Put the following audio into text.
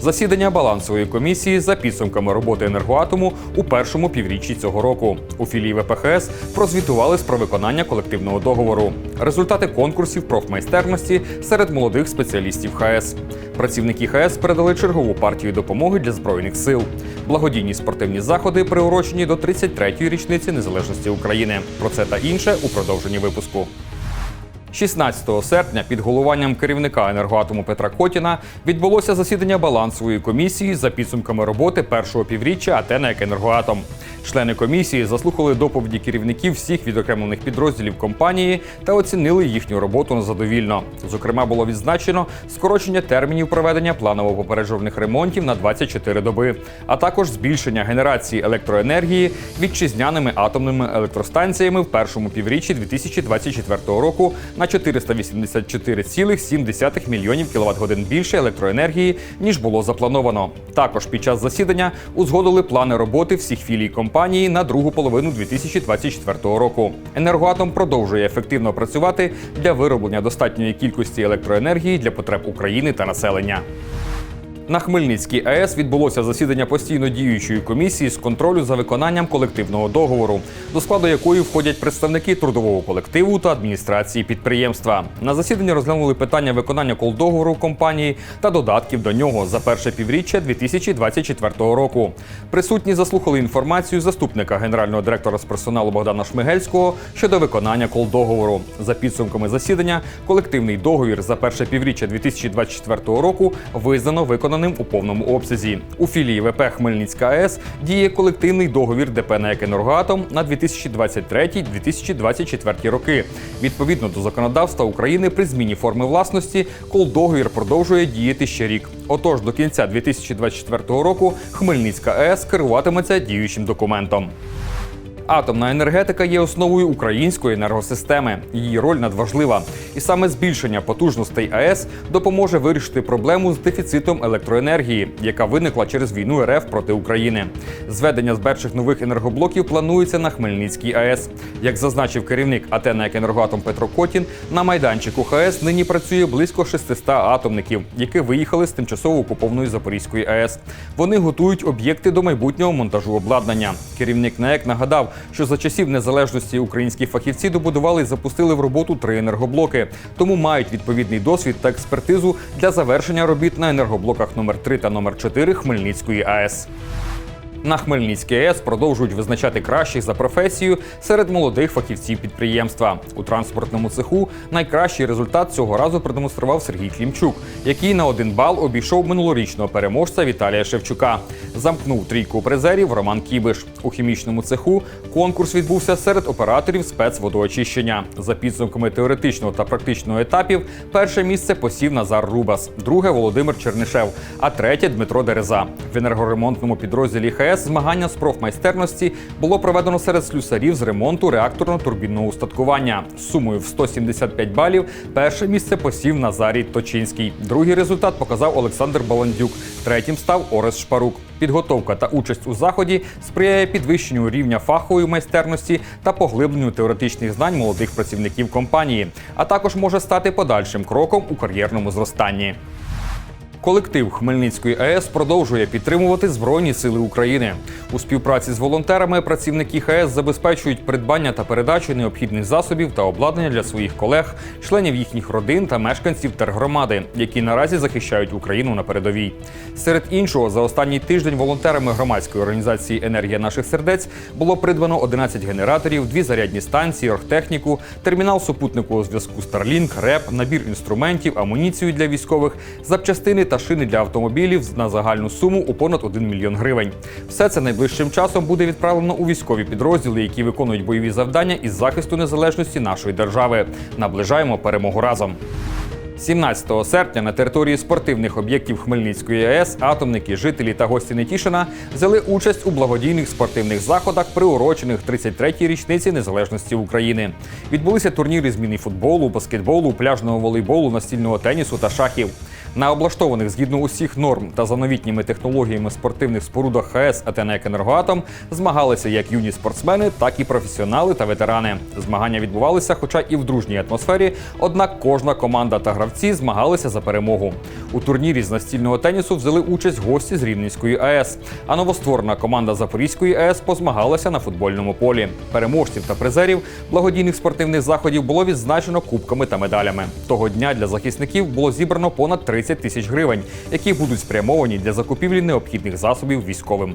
засідання балансової комісії за підсумками роботи енергоатому у першому півріччі цього року. У філії ВПХС прозвітували з про виконання колективного договору. Результати конкурсів профмайстерності серед молодих спеціалістів ХАЕС. Працівники ХАЕС передали чергову партію допомоги для збройних сил. Благодійні спортивні заходи приурочені до 33-ї річниці незалежності України. Про це та інше у продовженні випуску. 16 серпня під головуванням керівника енергоатому Петра Котіна відбулося засідання балансової комісії за підсумками роботи першого півріччя АТ «НЕК Енергоатом. Члени комісії заслухали доповіді керівників всіх відокремлених підрозділів компанії та оцінили їхню роботу задовільно. Зокрема, було відзначено скорочення термінів проведення планово-попереджувальних ремонтів на 24 доби, а також збільшення генерації електроенергії вітчизняними атомними електростанціями в першому півріччі 2024 року на 484,7 мільйонів кіловат годин більше електроенергії ніж було заплановано. Також під час засідання узгодили плани роботи всіх філій компанії на другу половину 2024 року. Енергоатом продовжує ефективно працювати для вироблення достатньої кількості електроенергії для потреб України та населення. На Хмельницькій АЕС відбулося засідання постійно діючої комісії з контролю за виконанням колективного договору, до складу якої входять представники трудового колективу та адміністрації підприємства. На засіданні розглянули питання виконання колдоговору компанії та додатків до нього за перше півріччя 2024 року. Присутні заслухали інформацію заступника генерального директора з персоналу Богдана Шмигельського щодо виконання колдоговору. За підсумками засідання, колективний договір за перше півріччя 2024 року визнано виконаним у повному обсязі. У філії ВП Хмельницька АЕС діє колективний договір ДП «НЕК Енергоатом на 2023-2024 роки. Відповідно до законодавства України при зміні форми власності колдоговір продовжує діяти ще рік. Отож, до кінця 2024 року Хмельницька АЕС керуватиметься діючим документом. Атомна енергетика є основою української енергосистеми. Її роль надважлива. І саме збільшення потужностей АЕС допоможе вирішити проблему з дефіцитом електроенергії, яка виникла через війну РФ проти України. Зведення з перших нових енергоблоків планується на Хмельницькій АЕС. Як зазначив керівник АТ «НЕК Енергоатом Петро Котін, на майданчику ХАЕС нині працює близько 600 атомників, які виїхали з тимчасово окупованої Запорізької АЕС. Вони готують об'єкти до майбутнього монтажу обладнання. Керівник НЕК нагадав, що за часів незалежності українські фахівці добудували і запустили в роботу три енергоблоки, тому мають відповідний досвід та експертизу для завершення робіт на енергоблоках номер 3 та номер 4 Хмельницької АЕС. На Хмельницькій АЕС продовжують визначати кращих за професією серед молодих фахівців підприємства. У транспортному цеху найкращий результат цього разу продемонстрував Сергій Клімчук, який на один бал обійшов минулорічного переможця Віталія Шевчука. Замкнув трійку призерів Роман Кібиш. У хімічному цеху конкурс відбувся серед операторів спецводоочищення. За підсумками теоретичного та практичного етапів, перше місце посів Назар Рубас, друге Володимир Чернишев, а третє Дмитро Дереза. В енергоремонтному підрозділі ХАЕС змагання з профмайстерності було проведено серед слюсарів з ремонту реакторно-турбінного устаткування. Сумою в 175 балів перше місце посів Назарій Точинський. Другий результат показав Олександр Баландюк. Третім став Орес Шпарук. Підготовка та участь у заході сприяє підвищенню рівня фахової майстерності та поглибленню теоретичних знань молодих працівників компанії, а також може стати подальшим кроком у кар'єрному зростанні. Колектив Хмельницької АЕС продовжує підтримувати Збройні Сили України. У співпраці з волонтерами працівники ХАЕС забезпечують придбання та передачу необхідних засобів та обладнання для своїх колег, членів їхніх родин та мешканців тергромади, які наразі захищають Україну на передовій. Серед іншого, за останній тиждень волонтерами громадської організації Енергія наших сердець було придбано 11 генераторів, дві зарядні станції, оргтехніку, термінал супутникового зв'язку Starlink, РЕП, набір інструментів, амуніцію для військових, запчастини та шини для автомобілів на загальну суму у понад 1 мільйон гривень. Все це найближчим часом буде відправлено у військові підрозділи, які виконують бойові завдання із захисту незалежності нашої держави. Наближаємо перемогу разом. 17 серпня на території спортивних об'єктів Хмельницької АЕС атомники, жителі та гості Нетішина взяли участь у благодійних спортивних заходах, приурочених 33-й річниці незалежності України. Відбулися турніри з міні-футболу, баскетболу, пляжного волейболу, настільного тенісу та шахів. На облаштованих згідно усіх норм та за новітніми технологіями спортивних спорудах ХАЕС «Атенек Енергоатом змагалися як юні спортсмени, так і професіонали та ветерани. Змагання відбувалися, хоча і в дружній атмосфері. Однак кожна команда та гравці змагалися за перемогу. У турнірі з настільного тенісу взяли участь гості з Рівненської АЕС. А новостворена команда Запорізької АЕС позмагалася на футбольному полі. Переможців та призерів благодійних спортивних заходів було відзначено кубками та медалями. Того дня для захисників було зібрано понад 30 тисяч гривень, які будуть спрямовані для закупівлі необхідних засобів військовим.